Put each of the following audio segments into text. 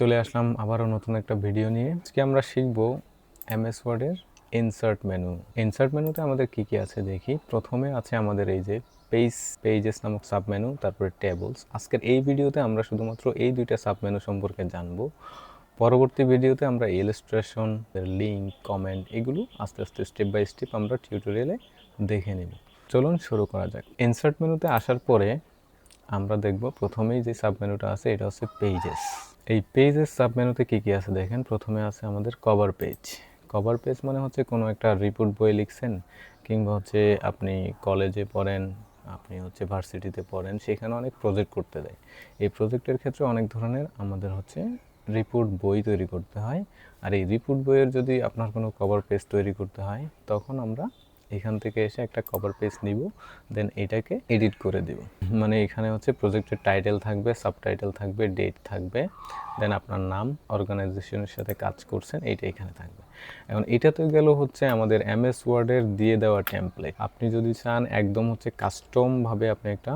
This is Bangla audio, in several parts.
চলে আসলাম আবারও নতুন একটা ভিডিও নিয়ে। আজকে আমরা শিখব এমএস ওয়ার্ডের ইনসার্ট মেনু ইনসার্ট মেনুতে আমাদের কি কি আছে দেখি। প্রথমে আছে আমাদের এই যে পেজ পেজেস নামক সাব মেনু তারপরে টেবলস আজকের এই ভিডিওতে আমরা শুধুমাত্র এই দুইটা সাব মেনু সম্পর্কে জানব। পরবর্তী ভিডিওতে আমরা ইলাস্ট্রেশন লিঙ্ক কমেন্ট এগুলো আস্তে আস্তে স্টেপ বাই স্টেপ আমরা টিউটোরিয়ালে দেখে নেব। চলুন শুরু করা যাক। ইনসার্ট মেনুতে আসার পরে আমরা দেখব প্রথমেই যে সাব মেনুটা আছে, এটা হচ্ছে পেজেস এই পেজের সাব মেনুতে কী কী আছে দেখেন? প্রথমে আছে আমাদের কভার পেজ কভার পেজ মানে হচ্ছে কোনো একটা রিপোর্ট বই লিখছেন, কিংবা হচ্ছে আপনি কলেজে পড়েন, আপনি হচ্ছে ভার্সিটিতে পড়েন, সেখানে অনেক প্রজেক্ট করতে দেয়। এই প্রজেক্টের ক্ষেত্রে অনেক ধরনের আমাদের হচ্ছে রিপোর্ট বই তৈরি করতে হয়। আর এই রিপোর্ট বইয়ের যদি আপনার কোনো কভার পেজ তৈরি করতে হয়, তখন আমরা এখান থেকে এসে একটা কভার পেজ নিব দেন এটাকে এডিট করে দিব। মানে এখানে হচ্ছে প্রজেক্টের টাইটেল থাকবে সাবটাইটেল থাকবে ডেট থাকবে দেন আপনার নাম অর্গানাইজেশনের সাথে কাজ করছেন, এইটা এখানে থাকবে। এখন এটা তো গেল হচ্ছে আমাদের এমএস ওয়ার্ডের দিয়ে দেওয়া টেমপ্লেট আপনি যদি চান একদম হচ্ছে কাস্টমভাবে আপনি একটা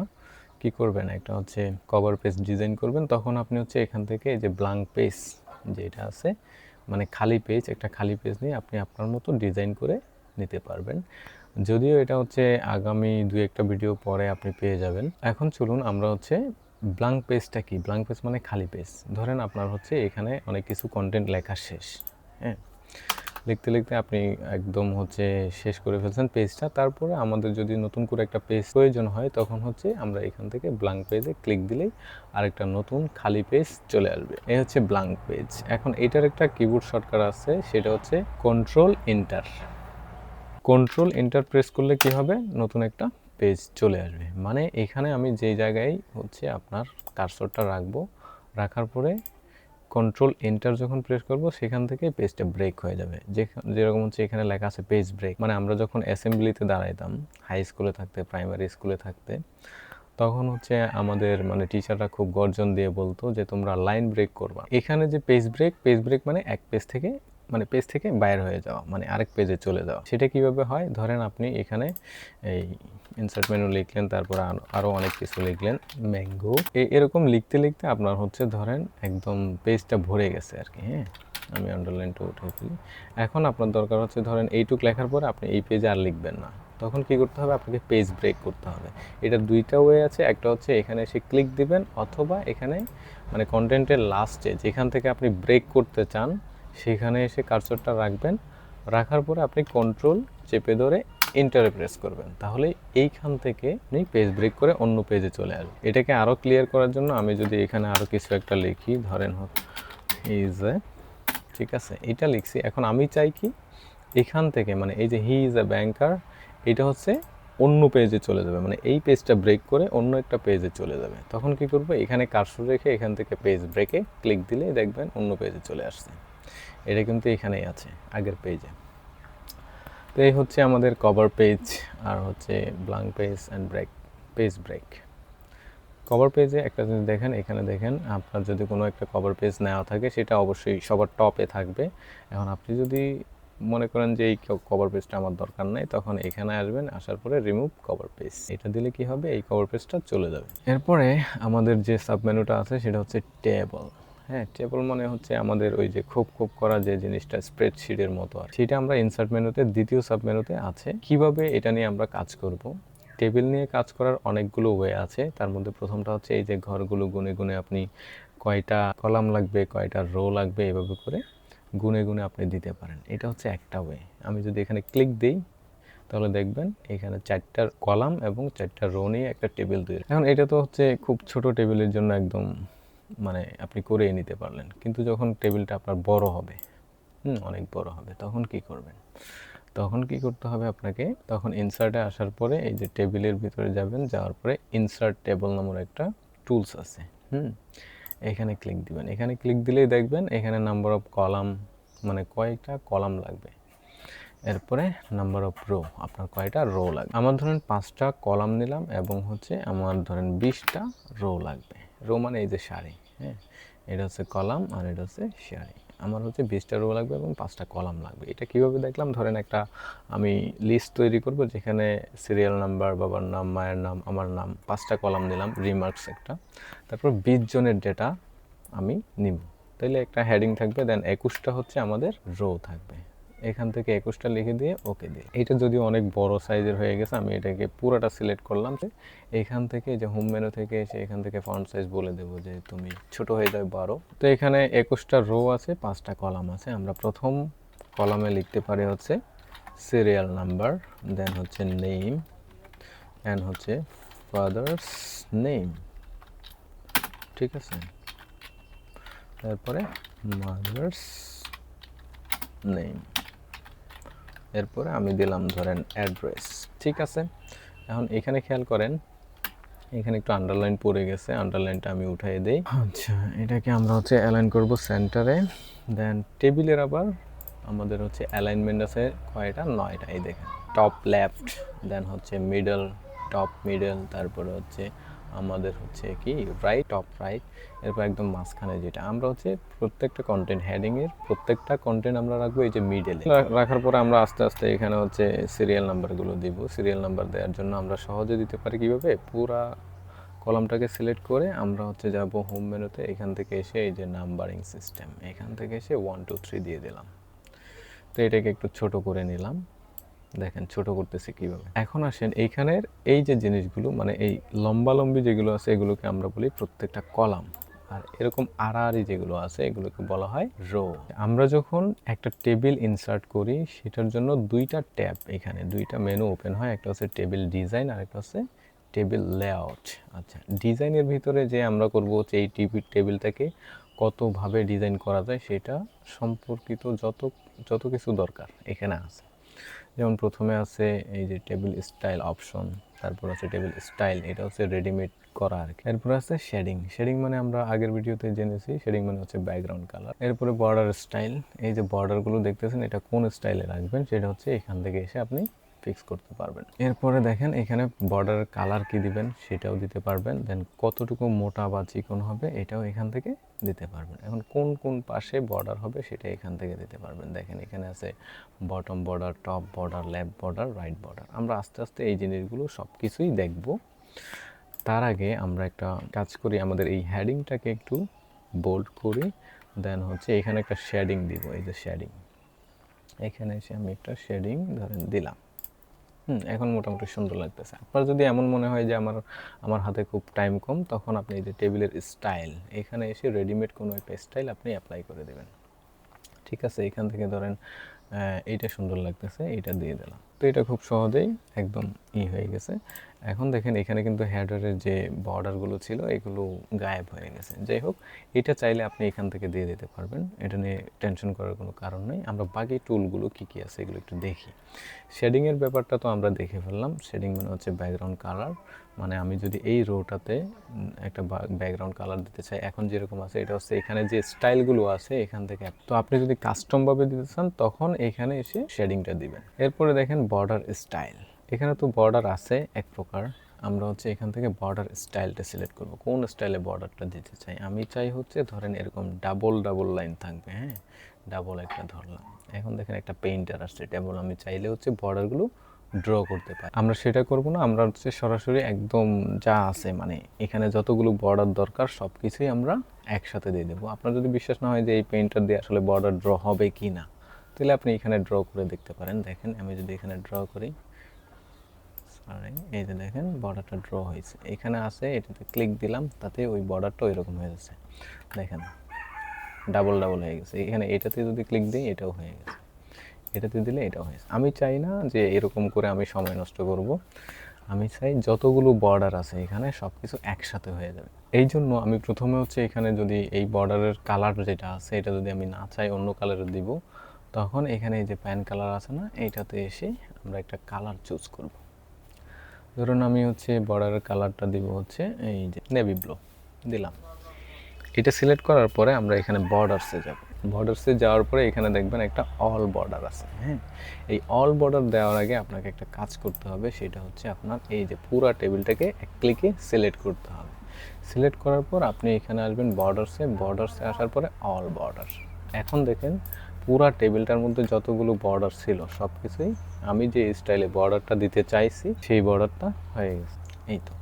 কি করবেন, একটা হচ্ছে কভার পেজ ডিজাইন করবেন, তখন আপনি হচ্ছে এখান থেকে এই যে ব্লাঙ্ক পেজ যেটা আছে মানে খালি পেজ একটা খালি পেজ নিয়ে আপনি আপনার মতো ডিজাইন করে নিতে পারবেন। যদিও এটা হচ্ছে আগামী দু একটা ভিডিও পরে আপনি পেয়ে যাবেন। এখন চলুন আমরা হচ্ছে ব্লাঙ্ক পেজটা কি? ব্লাঙ্ক পেজ মানে খালি পেজ ধরেন আপনার হচ্ছে এখানে অনেক কিছু কন্টেন্ট লেখা শেষ হ্যাঁ? লিখতে লিখতে আপনি একদম হচ্ছে শেষ করে ফেলছেন পেজটা তারপরে আমাদের যদি নতুন করে একটা পেজ প্রয়োজন হয়, তখন হচ্ছে আমরা এখান থেকে ব্লাঙ্ক পেজে ক্লিক দিলেই আরেকটা নতুন খালি পেজ চলে আসবে। এই হচ্ছে ব্লাঙ্ক পেজ এখন এটার একটা কিবোর্ড শর্টকাট আছে, সেটা হচ্ছে control enter control enter press করলে কি হবে? নতুন একটা পেজ চলে আসবে। মানে এখানে আমি যে জায়গায় হচ্ছে আপনার কার্সরটা রাখব, রাখার পরে কন্ট্রোল এন্টার যখন প্রেস করব, সেখান থেকে পেজটা ব্রেক হয়ে যাবে। যে যেরকম হচ্ছে এখানে লেখা আছে পেজ ব্রেক মানে আমরা যখন অ্যাসেম্বলিতে দাঁড়াইতাম হাই স্কুলে থাকতে প্রাইমারি স্কুলে থাকতে, তখন হচ্ছে আমাদের মানে টিচাররা খুব গর্জন দিয়ে বলতো যে তোমরা লাইন ব্রেক করবা। এখানে যে পেজ ব্রেক পেজ ব্রেক মানে এক পেজ থেকে মানে পেজ থেকে বাইর হয়ে যাওয়া মানে আরেক পেজে চলে যাওয়া। সেটা কীভাবে হয়? ধরেন আপনি এখানে এই ইনসার্ট মেনু লিখলেন, তারপর আরও অনেক কিছু লিখলেন। ম্যাঙ্গো এরকম লিখতে লিখতে আপনার হচ্ছে ধরেন একদম পেজটা ভরে গেছে আর কি হ্যাঁ? আমি আন্ডারলাইনটা উঠে ফেলি। এখন আপনার দরকার হচ্ছে ধরেন এইটুক লেখার পরে আপনি এই পেজে আর লিখবেন না। তখন কি করতে হবে? আপনাকে পেজ ব্রেক করতে হবে। এটা দুইটা ওয়ে আছে। একটা হচ্ছে এখানে এসে ক্লিক দিবেন অথবা এখানে মানে কন্টেন্টের লাস্টে যেখান থেকে আপনি ব্রেক করতে চান সেখানে এসে কার্সরটা রাখবেন। রাখার পরে আপনি কন্ট্রোল চেপে ধরে ইন্টারে প্রেস করবেন। তাহলে এইখান থেকে আপনি পেজ ব্রেক করে অন্য পেজে চলে আসবেন। এটাকে আরও ক্লিয়ার করার জন্য আমি যদি এখানে আরও কিছু একটা লিখি, ধরেন হোক ইজ এ ঠিক আছে? এটা লিখছি। এখন আমি চাই কি? এখান থেকে মানে এই যে হি ইজ এ ব্যাংকার এটা হচ্ছে অন্য পেজে চলে যাবে। মানে এই পেজটা ব্রেক করে অন্য একটা পেজে চলে যাবে। তখন কি করব? এখানে কারসর রেখে এখান থেকে পেজ ব্রেকে ক্লিক দিলে দেখবেন অন্য পেজে চলে আসছে। এটা কিন্তু এখানেই আছে, আগের পেজে তো এই হচ্ছে আমাদের কভার পেজ আর হচ্ছে blank page and break page break cover পেজে একটা জিনিস দেখেন, এখানে দেখেন আপনার যদি কোনো একটা কভার পেজ নেওয়া থাকে, সেটা অবশ্যই সবার টপে থাকবে। এখন আপনি যদি মনে করেন যে এই কভার পেজটা আমার দরকার নাই, তখন এখানে আসবেন, আসার পরে রিমুভ কভার পেজ এটা দিলে কি হবে? এই কভার পেজটা চলে যাবে। এরপরে আমাদের যে সাবমেনুটা আছে, সেটা হচ্ছে টেবল হ্যাঁ টেবল মানে হচ্ছে আমাদের ওই যে খুব খুব করা যে জিনিসটা স্প্রেডশিটের মতো আর সেটা আমরা ইনসার্ট মেনুতে দ্বিতীয় সাব মেনুতে আছে। কীভাবে এটা নিয়ে আমরা কাজ করব? টেবিল নিয়ে কাজ করার অনেকগুলো ওয়ে আছে। তার মধ্যে প্রথমটা হচ্ছে এই যে ঘরগুলো গুনে গুনে আপনি কয়টা কলাম লাগবে, কয়টা রো লাগবে, এভাবে করে গুনে গুনে আপনি দিতে পারেন। এটা হচ্ছে একটা ওয়ে আমি যদি এখানে ক্লিক দিই, তাহলে দেখবেন এখানে চারটার কলাম এবং চারটা রো নিয়ে একটা টেবিল তৈরি। এখন এটা তো হচ্ছে খুব ছোট টেবিলের জন্য একদম মানে আপনি করেই নিতে পারলেন। কিন্তু যখন টেবিলটা আপনার বড় হবে, হুম, অনেক বড় হবে, তখন কি করবেন? তখন কি করতে হবে আপনাকে? তখন ইনসার্টে আসার পরে এই যে টেবিলের ভিতরে যাবেন, যাওয়ার পরে ইনসার্ট টেবল নামের একটা টুলস আছে, হুম, এখানে ক্লিক দিবেন। এখানে ক্লিক দিলেই দেখবেন এখানে নাম্বার অফ কলাম মানে কয়েকটা কলাম লাগবে। এরপরে নাম্বার অফ রো আপনার কয়টা রো লাগবে? আমার ধরেন পাঁচটা কলাম নিলাম এবং হচ্ছে আমার ধরেন বিশটা রো লাগবে। রো মানে এই যে শাড়ি হ্যাঁ এটা হচ্ছে কলাম আর এটা হচ্ছে শেয়ারিং। আমার হচ্ছে বিশটা রো লাগবে এবং পাঁচটা কলাম লাগবে। এটা কীভাবে দেখলাম? ধরেন একটা আমি লিস্ট তৈরি করব যেখানে সিরিয়াল নাম্বার বাবার নাম, মায়ের নাম, আমার নাম, পাঁচটা কলাম নিলাম রিমার্কস একটা। তারপর বিশ জনের ডেটা আমি নিব। তাইলে একটা হেডিং থাকবে দেন একুশটা হচ্ছে আমাদের রো থাকবে। এখান থেকে একুশটা লিখে দিয়ে ওকে দিই। এটা যদি অনেক বড় সাইজের হয়ে গেছে, আমি এটাকে পুরোটা সিলেক্ট করলাম যে এইখান থেকে যে হোম মেনু থেকে এসে এখান থেকে ফন্ট সাইজ বলে দেবো যে তুমি ছোট হয়ে যাবে বারো। তো এখানে একুশটা রো আছে, পাঁচটা কলাম আছে। আমরা প্রথম কলামে লিখতে পারি হচ্ছে সিরিয়াল নাম্বার দেন হচ্ছে নেম অ্যান্ড হচ্ছে ফাদার্স নেম ঠিক আছে? তারপরে মাদার্স নেম এরপরে আমি দিলাম ধরেন অ্যাড্রেস ঠিক আছে? এখন এখানে খেয়াল করেন, এখানে একটু আন্ডারলাইন পড়ে গেছে আন্ডারলাইনটা আমি উঠাই দিই। আচ্ছা এটাকে আমরা হচ্ছে অ্যালাইন করব সেন্টারে দেন টেবিলের আবার আমাদের হচ্ছে অ্যালাইনমেন্ট আছে কয়টা? নয়টা, এই দেখেন টপ লেফট দেন হচ্ছে মিডল টপ মিডল তারপরে হচ্ছে আমাদের হচ্ছে কি রাইট টপ রাইট এরপর একদম মাঝখানে যেটা। আমরা হচ্ছে প্রত্যেকটা কন্টেন্ট হেডিংয়ের প্রত্যেকটা কন্টেন্ট আমরা রাখব এই যে মিডলে রাখার পরে আমরা আস্তে আস্তে এখানে হচ্ছে সিরিয়াল নাম্বারগুলো দিব। সিরিয়াল নাম্বার দেওয়ার জন্য আমরা সহজে দিতে পারি কীভাবে? পুরা কলামটাকে সিলেক্ট করে আমরা হচ্ছে যাব হোম মেনুতে। এখান থেকে এসে এই যে নাম্বারিং সিস্টেম এখান থেকে এসে ওয়ান টু থ্রি দিয়ে দিলাম। তো এটাকে একটু ছোট করে নিলাম। দেখেন, ছোট করতেছি কীভাবে? এখন আসেন, এইখানের এই যে জিনিসগুলো মানে এই লম্বা লম্বি যেগুলো আছে, এগুলোকে আমরা বলি প্রত্যেকটা কলাম। আর এরকম আড়াআড়ি যেগুলো আছে, এগুলোকে বলা হয় রো। আমরা যখন একটা টেবিল ইনসার্ট করি, সেটার জন্য দুইটা ট্যাব এখানে, দুইটা মেনু ওপেন হয়। একটা হচ্ছে টেবিল ডিজাইন, আর একটা হচ্ছে টেবিল লেআউট। আচ্ছা ডিজাইনের ভিতরে যে আমরা করব হচ্ছে এই টিভি টেবিলটাকে কতভাবে ডিজাইন করা যায়, সেটা সম্পর্কিত যত যত কিছু দরকার এখানে আছে। যেমন প্রথমে আছে এই যে টেবিল স্টাইল অপশন তারপর আছে টেবিল স্টাইল এটা হচ্ছে রেডিমেড করা আর কি। এরপর আছে শেডিং শেডিং মানে আমরা আগের ভিডিওতে জেনেছি শেডিং মানে হচ্ছে ব্যাকগ্রাউন্ড কালার এরপরে বর্ডার স্টাইল এই যে বর্ডারগুলো দেখতেছেন, এটা কোন স্টাইলে রাখবেন, সেটা হচ্ছে এখান থেকে এসে আপনি ফিক্স করতে পারবেন। এরপরে দেখেন এখানে বর্ডারের কালার কি দিবেন সেটাও দিতে পারবেন। দেন কতটুকু মোটা বা চিকন হবে এটাও এখান থেকে দিতে পারবেন। এখন কোন কোন পাশে বর্ডার হবে সেটা এখান থেকে দিতে পারবেন। দেখেন এখানে আছে bottom border top border left border right border আমরা আস্তে আস্তে এই জিনিসগুলো সব কিছুই দেখব। তার আগে আমরা একটা কাজ করি, আমাদের এই হ্যাডিংটাকে একটু বোল্ড করি। দেন হচ্ছে এখানে একটা শেডিং দিব, এই যে শেডিং এখানে এসে আমি একটা শেডিং ধরেন দিলাম। এখন মোটামুটি সুন্দর লাগতেছে। আপনার যদি এমন মনে হয় যে আমার আমার হাতে খুব টাইম কম, তখন আপনি এই যে টেবিলের স্টাইল এখানে এসে রেডিমেড কোনো একটা স্টাইল আপনি অ্যাপ্লাই করে দেবেন। ঠিক আছে, এখান থেকে ধরেন এইটা সুন্দর লাগতেছে, এইটা দিয়ে দিলাম। তো এটা খুব সহজেই একদম ই হয়ে গেছে। এখন দেখেন এখানে কিন্তু হেডারের যে বর্ডারগুলো ছিল, এগুলো গায়েব হয়ে গেছে। যাই হোক, এটা চাইলে আপনি এখান থেকে দিয়ে দিতে পারবেন। এটা নিয়ে টেনশন করার কোনো কারণ নেই। আমরা বাকি টুলগুলো কী কী আছে এগুলো একটু দেখি। শেডিংয়ের ব্যাপারটা তো আমরা দেখে ফেললাম। শেডিং মানে হচ্ছে ব্যাকগ্রাউন্ড কালার মানে আমি যদি এই রোটাতে একটা ব্যাকগ্রাউন্ড কালার দিতে চাই, এখন যেরকম আছে, এটা হচ্ছে এখানে যে স্টাইলগুলো আছে, এখান থেকে তো আপনি যদি কাস্টমভাবে দিতে চান, তখন এখানে এসে শেডিংটা দিবেন। এরপরে দেখেন বর্ডার স্টাইল এখানে তো বর্ডার আছে এক প্রকার। আমরা হচ্ছে এখান থেকে বর্ডার স্টাইলটা সিলেক্ট করব। কোন স্টাইলে বর্ডারটা দিতে চাই? আমি চাই হচ্ছে ধরেন এরকম ডাবল ডাবল লাইন থাকবে হ্যাঁ? ডাবল একটা ধরলাম। এখন দেখেন একটা পেইন্টার আসছে ডাবল আমি চাইলে হচ্ছে বর্ডারগুলো ড্র করতে পারি। আমরা সেটা করব না, আমরা হচ্ছে সরাসরি একদম যা আছে মানে এখানে যতগুলো বর্ডার দরকার সব কিছুই আমরা একসাথে দিয়ে দেবো। আপনার যদি বিশ্বাস না হয় যে এই পেইন্টার দিয়ে আসলে বর্ডার ড্র হবে কি না তাহলে আপনি এখানে ড্র করে দেখতে পারেন। দেখেন, আমি যদি এখানে ড্র করি সরি এই যে দেখেন বর্ডারটা ড্র হয়েছে। এখানে আছে, এটাতে ক্লিক দিলাম, তাতে ওই বর্ডারটা ওই রকম হয়ে যাচ্ছে। দেখেন ডাবল ডাবল হয়ে গেছে। এখানে এটাতে যদি ক্লিক দিই, এটাও হয়ে গেছে। এটাতে দিলে এটাও হয়েছে আমি চাই না যে এরকম করে আমি সময় নষ্ট করব। আমি চাই যতগুলো বর্ডার আছে এখানে সব কিছু একসাথে হয়ে যাবে। এই জন্য আমি প্রথমে হচ্ছে এখানে যদি এই বর্ডারের কালার যেটা আছে, এটা যদি আমি না চাই অন্য কালারের দিব, তখন এখানে এই যে প্যান কালার আছে না, এইটাতে এসে আমরা একটা কালার চুজ করব। ধরুন আমি হচ্ছে বর্ডারের কালারটা দিব হচ্ছে এই যে নেভি ব্লু দিলাম। এটা সিলেক্ট করার পরে আমরা এখানে বর্ডারসে যাব। বর্ডারসে যাওয়ার পরে এখানে দেখবেন একটা অল বর্ডার আছে হ্যাঁ? এই অল বর্ডার দেওয়ার আগে আপনাকে একটা কাজ করতে হবে, সেটা হচ্ছে আপনার এই যে পুরা টেবিলটাকে এক ক্লিকে সিলেক্ট করতে হবে। সিলেক্ট করার পর আপনি এখানে আসবেন বর্ডারসে বর্ডারসে আসার পরে অল বর্ডার এখন দেখেন পুরা টেবিলটার মধ্যে যতগুলো বর্ডার ছিল সব কিছুই আমি যে স্টাইলে বর্ডারটা দিতে চাইছি, সেই বর্ডারটা হয়ে গেছে। এই তো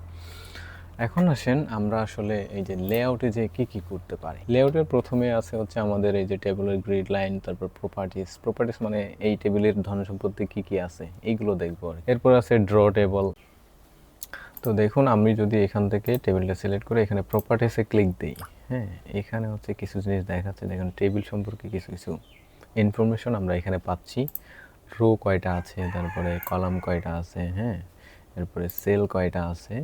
এখন আসেন আমরা আসলে এই যে লেআউটে যে কি কি করতে পারি। লেআউটের প্রথমে আছে হচ্ছে আমাদের এই যে টেবিলের গ্রিড লাইন তারপর প্রপার্টিস প্রপার্টিস মানে এই টেবিলের ধন সম্পত্তি কী কী আছে, এইগুলো দেখব আর এরপর আছে ড্র টেবল তো দেখুন, আমি যদি এখান থেকে টেবিলটা সিলেক্ট করে এখানে প্রপার্টিসে ক্লিক দিই হ্যাঁ এখানে হচ্ছে কিছু জিনিস দেখাচ্ছে। দেখুন টেবিল সম্পর্কে কিছু কিছু ইনফরমেশন আমরা এখানে পাচ্ছি। রো কয়টা আছে, তারপরে কলাম কয়টা আছে হ্যাঁ? এরপরে সেল কয়টা আছে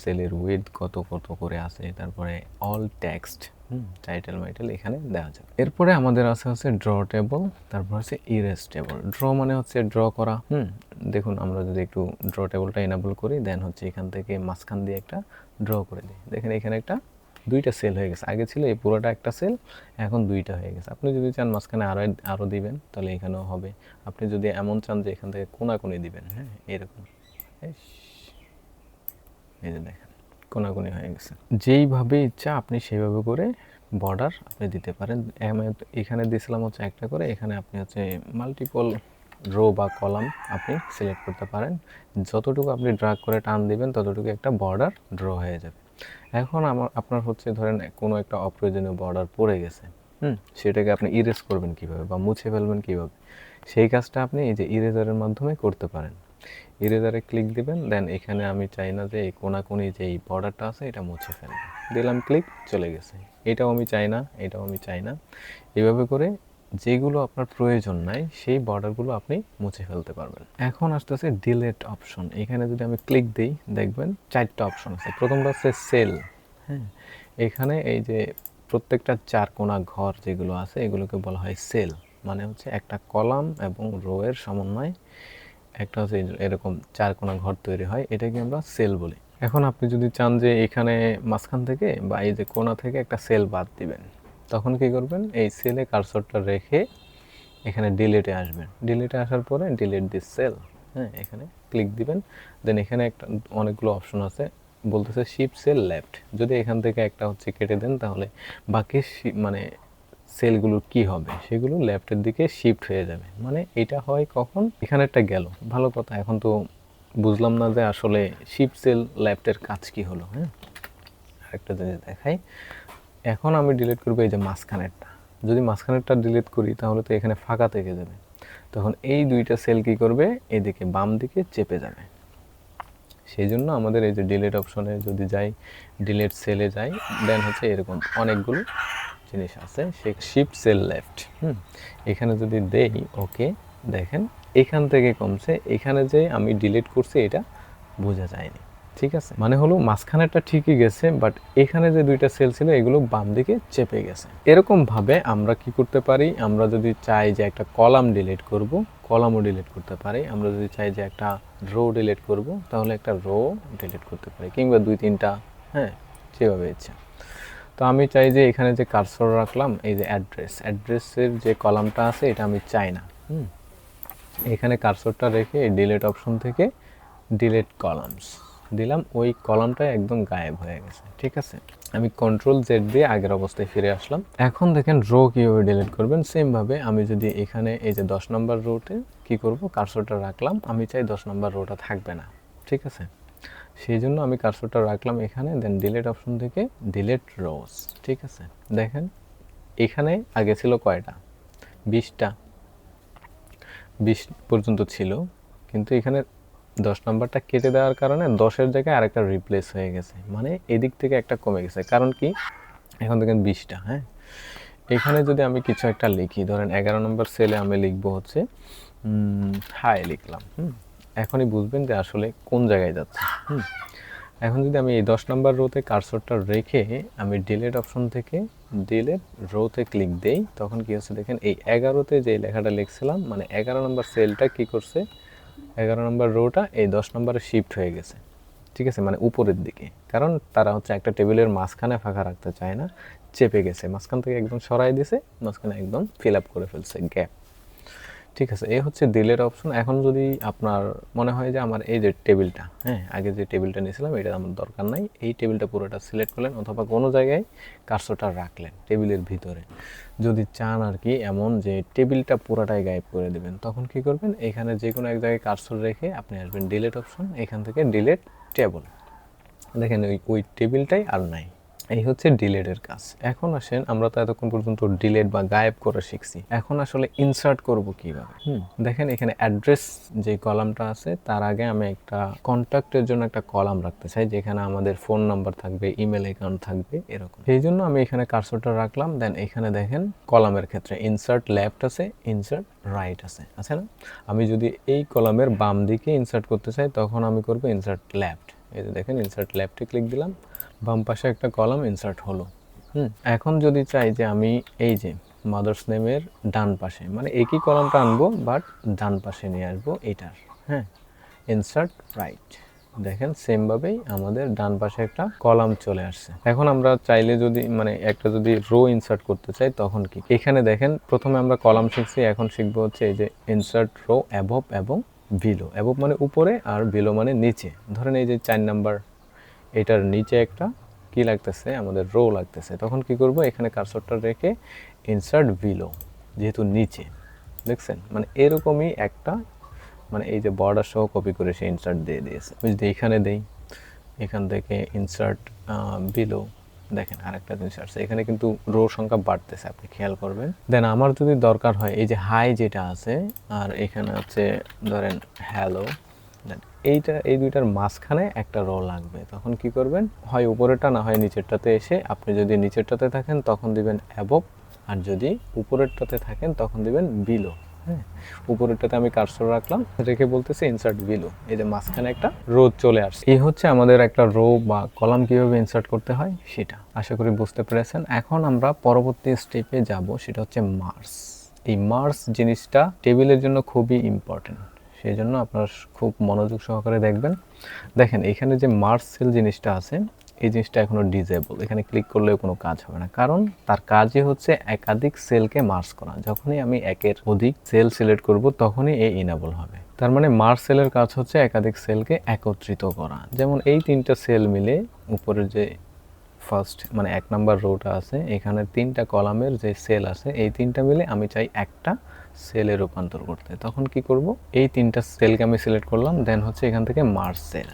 সেলের উইথ কত কত করে আছে, তারপরে অল টেক্সট হুম? টাইটেল মাইটেল এখানে দেওয়া যাবে এরপরে আমাদের আছে হচ্ছে ড্র টেবল তারপর হচ্ছে ইরেস টেবল ড্র মানে হচ্ছে ড্র করা, হুম? দেখুন, আমরা যদি একটু ড্র টেবলটা এনাবল করি দেন হচ্ছে এখান থেকে মাঝখান দিয়ে একটা ড্র করে দিই। দেখেন, এখানে একটা দুইটা সেল হয়ে গেছে। আগে ছিল এই পুরোটা একটা সেল, এখন দুইটা হয়ে গেছে। আপনি যদি চান মাঝখানে আরও আরও দিবেন, তাহলে এখানেও হবে। আপনি যদি এমন চান যে এখান থেকে কোনাকুনি দিবেন হ্যাঁ এরকম। এই যে দেখেন, কোনাকুনি হয়ে গেছে। যেইভাবে ইচ্ছা আপনি সেইভাবে করে বর্ডার আপনি দিতে পারেন। এখানে দিয়েছিলাম হচ্ছে একটা করে, এখানে আপনি হচ্ছে মাল্টিপল রো বা কলাম আপনি সিলেক্ট করতে পারেন। যতটুকু আপনি ড্রাগ করে টান দিবেন, ততটুকু একটা বর্ডার ড্র হয়ে যাবে। এখন আমার, আপনার হচ্ছে ধরেন কোনো একটা অপ্রয়োজনীয় বর্ডার পড়ে গেছে, হুম? সেটাকে আপনি ইরেজ করবেন কীভাবে বা মুছে ফেলবেন কীভাবে? সেই কাজটা আপনি এই যে ইরেজারের মাধ্যমে করতে পারেন। ইরেজারে ক্লিক দিবেন দেন এখানে আমি চাই না যে এই কোনাকুনি যে এই বর্ডারটা আছে, এটা মুছে ফেলব। দিলাম ক্লিক চলে গেছে। এটাও আমি চাই না, এটাও আমি চাই না। এইভাবে করে যেগুলো আপনার প্রয়োজন নাই, সেই বর্ডারগুলো আপনি মুছে ফেলতে পারবেন। এখন আসতেছে ডিলেট অপশন এখানে যদি আমি ক্লিক দিই, দেখবেন চারটা অপশন আছে। প্রথমটা হচ্ছে সেল হ্যাঁ এখানে এই যে প্রত্যেকটা চার কোনা ঘর যেগুলো আছে, এগুলোকে বলা হয় সেল মানে হচ্ছে একটা কলাম এবং রোয়ের সমন্বয় একটা হচ্ছে এরকম চার কোনা ঘর তৈরি হয়, এটাকে আমরা সেল বলি। এখন আপনি যদি চান যে এখানে মাঝখান থেকে বা এই যে কোনা থেকে একটা সেল বাদ দিবেন। তখন কি করবেন? এই সেলে কারসরটা রেখে এখানে ডিলেটে আসবেন। ডিলেটে আসার পরে ডিলেট দিস সেল হ্যাঁ এখানে ক্লিক দিবেন। দেন এখানে একটা অনেকগুলো অপশন আছে, বলতেছে শিপ সেল লেফট যদি এখান থেকে একটা হচ্ছে কেটে দেন, তাহলে বাকি মানে সেলগুলো কি হবে? সেগুলো লেফটের দিকে শিফট হয়ে যাবে। মানে এটা হয় কখন? এখানে একটা গেল। ভালো কথা, এখন তো বুঝলাম না যে আসলে শিপ সেল লেফটের কাজ কি হলো হ্যাঁ? আরেকটা জিনিস দেখাই। এখন আমি ডিলিট করব এই যে মাঝখানেরটা। যদি মাঝখানেরটা ডিলিট করি, তাহলে তো এখানে ফাঁকা থেকে যাবে। তখন এই দুইটা সেল কি করবে? এদিকে বাম দিকে চেপে যাবে। সেই জন্য আমাদের এই যে ডিলেট অপশনে যদি যাই ডিলেট সেলে যাই দেন হচ্ছে এরকম অনেকগুলো জিনিস আছে। সে শিফট সেল লেফট হুম? এখানে যদি দেই ওকে দেখেন এখান থেকে কমছে। এখানে যে আমি ডিলিট করছি, এটা বোঝা যায়নি। ঠিক আছে? মানে হলো মাঝখানেরটা ঠিকই গেছে বাট এখানে যে দুইটা সেল ছিল, এগুলো বাম দিকে চেপে গেছে। এরকম ভাবে আমরা কি করতে পারি? আমরা যদি চাই যে একটা কলাম ডিলিট করব, কলামও ডিলিট করতে পারি। আমরা যদি চাই যে একটা রো ডিলিট করব, তাহলে একটা রো ডিলিট করতে পারি, কিংবা দুই তিনটা হ্যাঁ যেভাবে ইচ্ছা। তো আমি চাই যে এখানে যে কারসর রাখলাম, এই যে অ্যাড্রেস অ্যাড্রেসের যে কলামটা আছে, এটা আমি চাই না, হুম? এখানে কারসরটা রেখে ডিলেট অপশন থেকে ডিলেট কলামস দিলাম, ওই কলামটা একদম গায়েব হয়ে গেছে, ঠিক আছে? আমি কন্ট্রোল জেড দিয়ে আগের অবস্থায় ফিরে আসলাম। এখন দেখেন রো কীভাবে ডিলিট করবেন সেমভাবে আমি যদি এখানে এই যে দশ নম্বর রোতে কি করব কারসরটা রাখলাম, আমি চাই দশ নম্বর রোটা থাকবে না, ঠিক আছে? সেই জন্য আমি কারসরটা রাখলাম এখানে দেন ডিলেট অপশন থেকে ডিলেট রোজ ঠিক আছে? দেখেন, এখানে আগে ছিল কয়টা? বিশটা, বিশ পর্যন্ত ছিল, কিন্তু এখানে দশ নাম্বারটা কেটে দেওয়ার কারণে দশের জায়গায় আরেকটা রিপ্লেস হয়ে গেছে। মানে এদিক থেকে একটা কমে গেছে। কারণ কি? এখন দেখেন বিশটা হ্যাঁ? এখানে যদি আমি কিছু একটা লিখি, ধরেন এগারো নম্বর সেলে আমি লিখব হচ্ছে হাই লিখলাম, হুম? এখনই বুঝবেন যে আসলে কোন জায়গায় যাচ্ছে, হুম? এখন যদি আমি এই দশ নম্বর রোতে কারসরটা রেখে আমি ডিলেট অপশন থেকে ডিলেট রোতে ক্লিক দেই, তখন কি হচ্ছে দেখেন, এই এগারোতে যে লেখাটা লিখছিলাম মানে এগারো নম্বর সেলটা কি করছে? এগারো নম্বর রোটা এই দশ নম্বরে শিফট হয়ে গেছে। ঠিক আছে? মানে উপরের দিকে। কারণ তারা হচ্ছে একটা টেবিলের মাঝখানে ফাঁকা রাখতে চায় না, চেপে গেছে। মাঝখান থেকে একদম সরাই দিছে, মাঝখানে একদম ফিল আপ করে ফেলছে গ্যাপ ঠিক আছে, এ হচ্ছে দিলের অপশন এখন যদি আপনার মনে হয় যে আমার এই যে টেবিলটা হ্যাঁ আগে যে টেবিলটা নিয়েছিলাম এটা আমার দরকার নাই। এই টেবিলটা পুরোটা সিলেক্ট করলেন অথবা কোনো জায়গায় কার্সরটা রাখলেন টেবিলের ভিতরে। যদি চান আর কি এমন যে টেবিলটা পুরোটাই গায়েব করে দেবেন, তখন কি করবেন? এখানে যে কোনো এক জায়গায় কার্সর রেখে আপনি আসবেন ডিলেট অপশন এখান থেকে ডিলেট টেবল দেখেন ওই ওই টেবিলটাই আর নাই। এই হচ্ছে ডিলেটের কাজ। এখন আসেন, আমরা তো এতক্ষণ পর্যন্ত ডিলেট বা গায়েব করে শিখছি। এখন আসলে ইনসার্ট করব কীভাবে? দেখেন এখানে অ্যাড্রেস যে কলামটা আছে, তার আগে আমি একটা কন্ট্যাক্টের জন্য একটা কলাম রাখতে চাই, যেখানে আমাদের ফোন নাম্বার থাকবে ইমেল অ্যাকাউন্ট থাকবে, এরকম। সেই জন্য আমি এখানে কার্সরটা রাখলাম দেন এখানে দেখেন কলামের ক্ষেত্রে ইনসার্ট লেফট আছে ইনসার্ট রাইট আছে আছে না? আমি যদি এই কলামের বাম দিকে ইনসার্ট করতে চাই, তখন আমি করব ইনসার্ট লেফট এই যে দেখেন ইনসার্ট লেফটে ক্লিক দিলাম, বাম পাশে একটা কলাম ইনসার্ট হলো। হুম, এখন যদি চাই যে আমি এই যে মাদার্স নেমের ডান পাশে মানে একই কলামটা আনব বাট ডান পাশে নিয়ে আসব এটার হ্যাঁ ইনসার্ট রাইট দেখেন সেমভাবেই আমাদের ডান পাশে একটা কলাম চলে আসছে। এখন আমরা চাইলে যদি মানে একটা যদি রো ইনসার্ট করতে চাই, তখন কি? এখানে দেখেন, প্রথমে আমরা কলাম শিখছি, এখন শিখব হচ্ছে এই যে ইনসার্ট রো অ্যাবভ এবং বিলো অ্যাবভ মানে উপরে আর বিলো মানে নিচে। ধরেন এই যে চার নাম্বার এটার নিচে একটা কি লাগতেছে? আমাদের রো লাগতেছে। তখন কি করব? এখানে কারসরটা রেখে ইনসার্ট বিলো যেহেতু নিচে। দেখছেন? মানে এরকমই একটা মানে এই যে বর্ডার সহ কপি করে সে ইনসার্ট দিয়ে দিয়েছে। যদি এখানে দেই, এখান থেকে ইনসার্ট বিলো দেখেন আরেকটা জিনিস আসছে। এখানে কিন্তু রো সংখ্যা বাড়তেছে, আপনি খেয়াল করবেন। দেন আমার যদি দরকার হয়, এই যে হাই যেটা আছে, আর এখানে হচ্ছে ধরেন হ্যালো, দেন এইটা, এই দুইটার মাঝখানে একটা রো লাগবে। তখন কি করবেন? হয় উপরেরটা, না হয় নিচেরটাতে এসে আপনি যদি নিচেরটাতে থাকেন, তখন দিবেন অ্যাবভ আর যদি উপরেরটাতে থাকেন, তখন দিবেন বিলো হ্যাঁ উপরেরটাতে আমি কারসর রাখলাম, রেখে বলতেছে ইনসার্ট বিলো এই যে মাঝখানে একটা রো চলে আসছে। এই হচ্ছে আমাদের একটা রো বা কলাম কীভাবে ইনসার্ট করতে হয় সেটা। আশা করি বুঝতে পেরেছেন। এখন আমরা পরবর্তী স্টেপে যাব, সেটা হচ্ছে মার্স এই মার্স জিনিসটা টেবিলের জন্য খুবই ইম্পর্টেন্ট সেই জন্য আপনারা খুব মনোযোগ সহকারে দেখবেন। দেখেন, এখানে যে মার্স সেল জিনিসটা আছে এই জিনিসটা এখনও ডিজেবল এখানে ক্লিক করলেও কোনো কাজ হবে না। কারণ তার কাজই হচ্ছে একাধিক সেলকে মার্স করা। যখনই আমি একের অধিক সেল সিলেক্ট করব, তখনই এই ইনাবল হবে। তার মানে মার্স সেলের কাজ হচ্ছে একাধিক সেলকে একত্রিত করা। যেমন এই তিনটা সেল মিলে উপরের যে ফার্স্ট মানে এক নাম্বার রোটা আছে, এখানে তিনটা কলামের যে সেল আছে, এই তিনটা মিলে আমি চাই একটা সেলে রূপান্তর করতে। তখন কি করব? এই তিনটা সেলকে আমি সিলেক্ট করলাম দেন হচ্ছে এখান থেকে মার্স সেল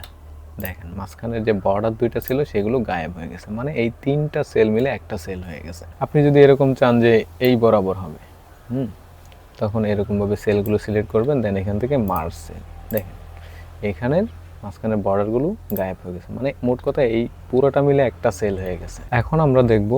দেখেন মাঝখানের যে বর্ডার দুইটা ছিল, সেগুলো গায়েব হয়ে গেছে। মানে এই তিনটা সেল মিলে একটা সেল হয়ে গেছে। আপনি যদি এরকম চান যে এই বরাবর হবে, হুম, তখন এরকমভাবে সেলগুলো সিলেক্ট করবেন দেন এখান থেকে মার্চ সেল দেখেন, এখানের মাঝখানের বর্ডারগুলো গায়েব হয়ে গেছে। মানে মোট কথা এই পুরোটা মিলে একটা সেল হয়ে গেছে। এখন আমরা দেখব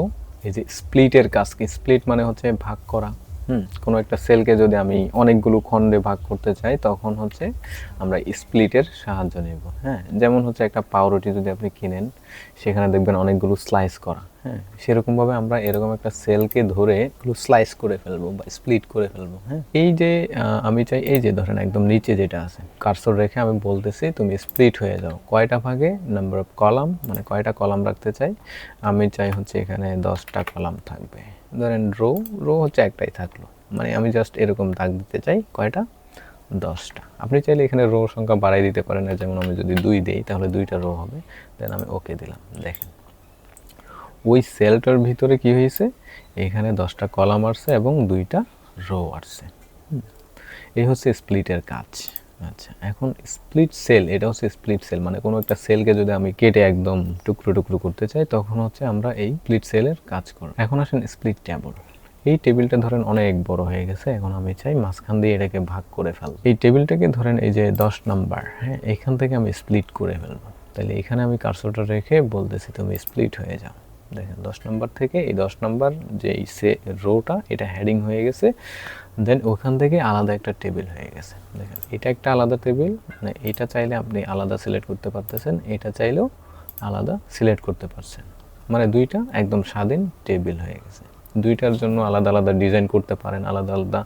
এই যে স্প্লিটের কাজ কি। স্প্লিট মানে হচ্ছে ভাগ করা। হুম, কোনো একটা সেলকে যদি আমি অনেকগুলো খণ্ডে ভাগ করতে চাই, তখন হচ্ছে আমরা স্প্লিটের সাহায্য নেব। হ্যাঁ যেমন হচ্ছে একটা পাউরুটি যদি আপনি কিনেন, সেখানে দেখবেন অনেকগুলো স্লাইস করা। হ্যাঁ সেরকমভাবে আমরা এরকম একটা সেলকে ধরে স্লাইস করে ফেলব বা স্প্লিট করে ফেলব হ্যাঁ। এই যে আমি চাই এই যে ধরেন একদম নিচে যেটা আছে কারসর রেখে আমি বলতেছি তুমি স্প্লিট হয়ে যাও। কয়টা ভাগে? নাম্বার অফ কলাম মানে কয়টা কলাম রাখতে চাই? আমি চাই হচ্ছে এখানে দশটা কলাম থাকবে। ধরেন রো রো হচ্ছে একটাই থাকল। মানে আমি জাস্ট এরকম দাগ দিতে চাই, কয়টা? দশটা। আপনি চাইলে এখানে রো সংখ্যা বাড়াই দিতে পারেন যেমন আমি যদি দুই দিই, তাহলে দুইটা রো হবে। দেন আমি ওকে দিলাম, দেখেন। ওই সেলটার ভিতরে কি হয়েছে? এখানে দশটা কলাম আসছে এবং দুইটা রো আসছে এই হচ্ছে স্প্লিটের কাজ। আচ্ছা এখন স্প্লিট সেল এটা হচ্ছে স্প্লিট সেল মানে কোনো একটা সেলকে যদি আমি কেটে একদম টুকরো টুকরো করতে চাই তখন হচ্ছে আমরা এই স্প্লিট সেলের কাজ করব। এখন আসেন স্প্লিট ট্যাবল এই টেবিলটা ধরেন অনেক বড় হয়ে গেছে এখন আমি চাই মাঝখান দিয়ে এটাকে ভাগ করে ফেলব। এই টেবিলটাকে ধরেন এই যে দশ নাম্বার হ্যাঁ এখান থেকে আমি স্প্লিট করে ফেলব। তাহলে এখানে আমি কার্সরটা রেখে বলতেছি তুমি স্প্লিট হয়ে যাও। দেখেন, দশ নম্বর থেকে এই দশ নম্বর যে এই সে রোটা, এটা হেডিং হয়ে গেছে। দেন ওখান থেকে আলাদা একটা টেবিল হয়ে গেছে। দেখেন, এটা একটা আলাদা টেবিল মানে এটা চাইলে আপনি আলাদা সিলেক্ট করতে পারতেছেন, এটা চাইলেও আলাদা সিলেক্ট করতে পারছেন। মানে দুইটা একদম স্বাধীন টেবিল হয়ে গেছে। দুইটার জন্য আলাদা আলাদা ডিজাইন করতে পারেন, আলাদা আলাদা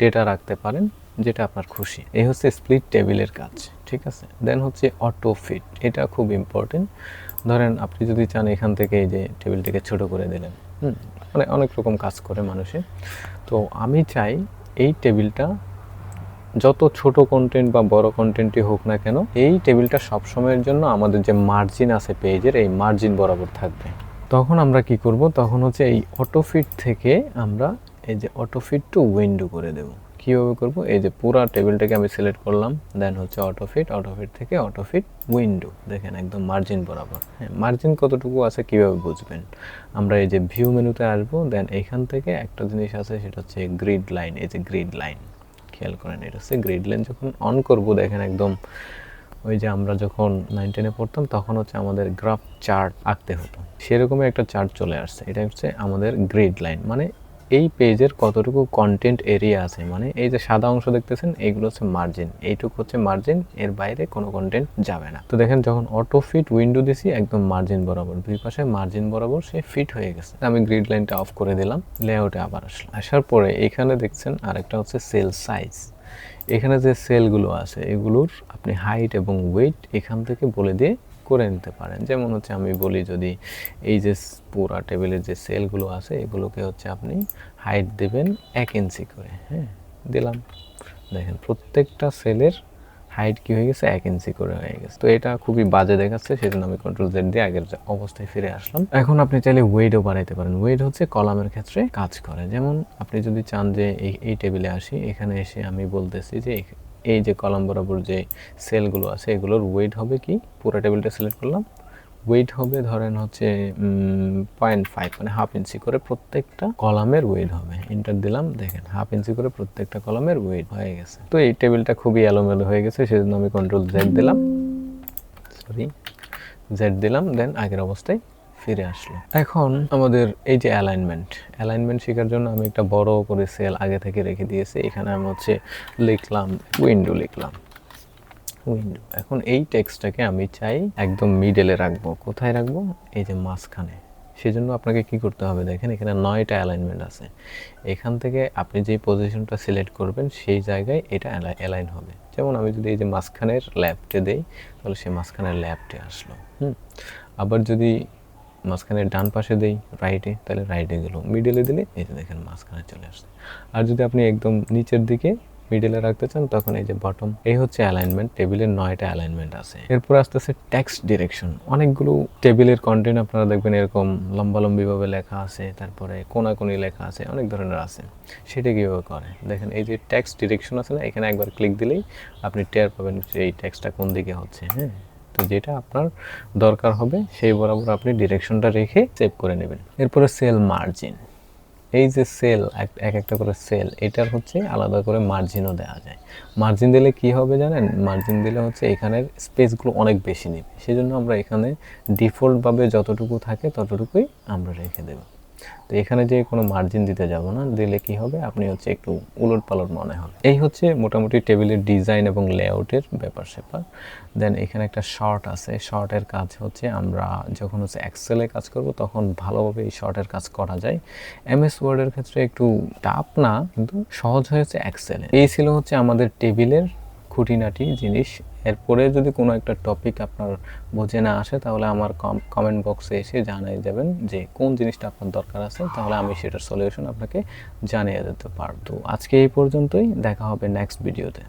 ডেটা রাখতে পারেন, যেটা আপনার খুশি। এই হচ্ছে স্প্লিট টেবিলের কাজ, ঠিক আছে? দেন হচ্ছে অটো ফিট এটা খুব ইম্পর্টেন্ট ধরেন আপনি যদি চান এখান থেকে এই যে টেবিলটিকে ছোট করে দিলেন হুম। মানে অনেক রকম কাজ করে মানুষে। তো আমি চাই এই টেবিলটা যত ছোট কন্টেন্ট বা বড় কন্টেন্টই হোক না কেন এই টেবিলটা সবসময়ের জন্য আমাদের যে মার্জিন আছে পেজের এই মার্জিন বরাবর থাকবে। তখন আমরা কি করব? তখন হচ্ছে এই অটোফিট থেকে আমরা এই যে অটোফিট টু উইন্ডো করে দেব। কীভাবে করব? এই যে পুরো টেবিলটাকে আমি সিলেক্ট করলাম দেন হচ্ছে অটো ফিট অটো ফিট থেকে অটো ফিট উইন্ডো দেখেন একদম মার্জিন বরাবর। হ্যাঁ মার্জিন কতটুকু আছে কীভাবে বুঝবেন? আমরা এই যে ভিউ মেনুতে আসব দেন এইখান থেকে একটা জিনিস আছে, সেটা হচ্ছে গ্রিড লাইন এই যে গ্রিড লাইন খেয়াল করেন, এটা হচ্ছে গ্রিড লাইন যখন অন করব, দেখেন একদম ওই যে আমরা যখন নাইন টেনে পড়তাম, তখন হচ্ছে আমাদের গ্রাফ চার্ট আঁকতে হতো। সেরকমই একটা চার্ট চলে আসছে, এটা হচ্ছে আমাদের গ্রিড লাইন মানে এই পেজের কতটুকু কন্টেন্ট এরিয়া আছে? মানে এই যে সাদা অংশ দেখতেছেন এইগুলো হচ্ছে মার্জিন এইটুকু হচ্ছে মার্জিন এর বাইরে কোনো কন্টেন্ট যাবে না। তো দেখেন, যখন অটো ফিট উইন্ডো দিছি, একদম মার্জিন বরাবর। দুই পাশে মার্জিন বরাবর সে ফিট হয়ে গেছে। আমি গ্রিড লাইনটা অফ করে দিলাম লেআউটে আবার আসলাম আসার পরে এখানে দেখছেন, আরেকটা হচ্ছে সেল সাইজ এখানে যে সেলগুলো আছে, এগুলোর আপনি হাইট এবং ওয়েট এখান থেকে বলে দিয়ে করে নিতে পারেন। যেমন হচ্ছে আমি বলি যদি এই যে পুরা টেবিলের যে সেলগুলো আছে, এগুলোকে হচ্ছে আপনি হাইট দেবেন এক ইঞ্চি করে হ্যাঁ? দিলাম। দেখেন, প্রত্যেকটা সেলের হাইট কি হয়ে গেছে? এক ইঞ্চি করে হয়ে গেছে। তো এটা খুবই বাজে দেখাচ্ছে, সেজন্য আমি কন্ট্রোল জেড দিয়ে আগের অবস্থায় ফিরে আসলাম। এখন আপনি চাইলে ওয়েটও বাড়াইতে পারেন। ওয়েট হচ্ছে কলামের ক্ষেত্রে কাজ করে। যেমন আপনি যদি চান যে এই এই টেবিলে আসি, এখানে এসে আমি বলতেছি যে এই- যে কলাম বরাবর যে সেলগুলো আছে, এগুলোর ওয়েট হবে কি? পুরো টেবিলটা সিলেক্ট করলাম। ওয়েট হবে ধরেন হচ্ছে পয়েন্ট ফাইভ মানে হাফ ইঞ্চি করে প্রত্যেকটা কলামের ওয়েট হবে। ইন্টার দিলাম, দেখেন হাফ ইঞ্চি করে প্রত্যেকটা কলামের ওয়েট হয়ে গেছে। তো এই টেবিলটা খুবই এলোমেলো হয়ে গেছে, সেজন্য আমি কন্ট্রোল জেড দিলাম। সরি জেড দিলাম দেন আগের অবস্থায় ফিরে আসলো। এখন আমাদের এই যে অ্যালাইনমেন্ট অ্যালাইনমেন্ট শেখার জন্য আমি একটা বড় করে সেল আগে থেকে রেখে দিয়েছি। এখানে আমি হচ্ছে লিখলাম উইন্ডো লিখলাম। উইন্ডো এখন এই টেক্সটটাকে আমি চাই একদম মিডেলে রাখব। কোথায় রাখব? এই যে মাঝখানে। সেজন্য আপনাকে কি করতে হবে দেখেন এখানে নয়টা অ্যালাইনমেন্ট আছে। এখান থেকে আপনি যেই পজিশনটা সিলেক্ট করবেন সেই জায়গায় এটা অ্যালাইন হবে। যেমন আমি যদি এই যে মাঝখানের ল্যাপটে দেই তাহলে সে মাঝখানের ল্যাপটে আসলো। হুম? আবার যদি মাঝখানের ডান পাশে দেই রাইটে তাহলে রাইটে গেল। মিডলে দিলে এই যে দেখেন মাঝখানে চলে আসছে। আর যদি আপনি একদম নিচের দিকে মিডলে রাখতে চান, তখন এই যে বটম এই হচ্ছে অ্যালাইনমেন্ট টেবিলের নয়টা অ্যালাইনমেন্ট আছে। এরপর আসতেছে টেক্সট ডিরেকশন অনেকগুলো টেবিলের কন্টেন্ট আপনারা দেখবেন, এরকম লম্বালম্বিভাবে লেখা আছে, তারপরে কোনাকুনি লেখা আছে, অনেক ধরনের আছে। সেটা কীভাবে করে? দেখেন এই যে টেক্সট ডিরেকশন আছে না, এখানে একবার ক্লিক দিলেই আপনি টের পাবেন যে এই টেক্সটটা কোন দিকে হচ্ছে হ্যাঁ? তো যেটা আপনার দরকার হবে, সেই বরাবর আপনি ডিরেকশনটা রেখে সেভ করে নেবেন। এরপরে সেল মার্জিন এই যে সেল এক একটা করে সেল এটার হচ্ছে আলাদা করে মার্জিনও দেওয়া যায়। মার্জিন দিলে কি হবে জানেন? মার্জিন দিলে হচ্ছে এখানের স্পেসগুলো অনেক বেশি নেবে। সেজন্য আমরা এখানে ডিফল্টভাবে যতটুকু থাকে ততটুকুই আমরা রেখে দেব। তো এখানে যে কোনো মার্জিন দিতে যাব না, দিলে কি হবে? আপনি হচ্ছে একটু উলট পালট মনে হবে। এই হচ্ছে মোটামুটি টেবিলের ডিজাইন এবং লেআউটের ব্যাপার স্যাপার। দেন এখানে একটা শর্ট আছে। শর্টের কাজ হচ্ছে আমরা যখন হচ্ছে এক্সেলে কাজ করব, তখন ভালোভাবে এই শর্টের কাজ করা যায়। এমএস ওয়ার্ডের ক্ষেত্রে একটু টাফ না, কিন্তু সহজ হয়েছে এক্সেলে এই ছিল হচ্ছে আমাদের টেবিলের খুঁটিনাটি জিনিস। এরপরে যদি কোনো একটা টপিক আপনার বুঝে না আসে, তাহলে আমার কমেন্ট বক্সে এসে জানিয়ে যাবেন যে কোন জিনিসটা আপনার দরকার আছে, তাহলে আমি সেটার সলিউশন আপনাকে জানিয়ে দিতে পারব। আজকে এই পর্যন্তই, দেখা হবে নেক্সট ভিডিওতে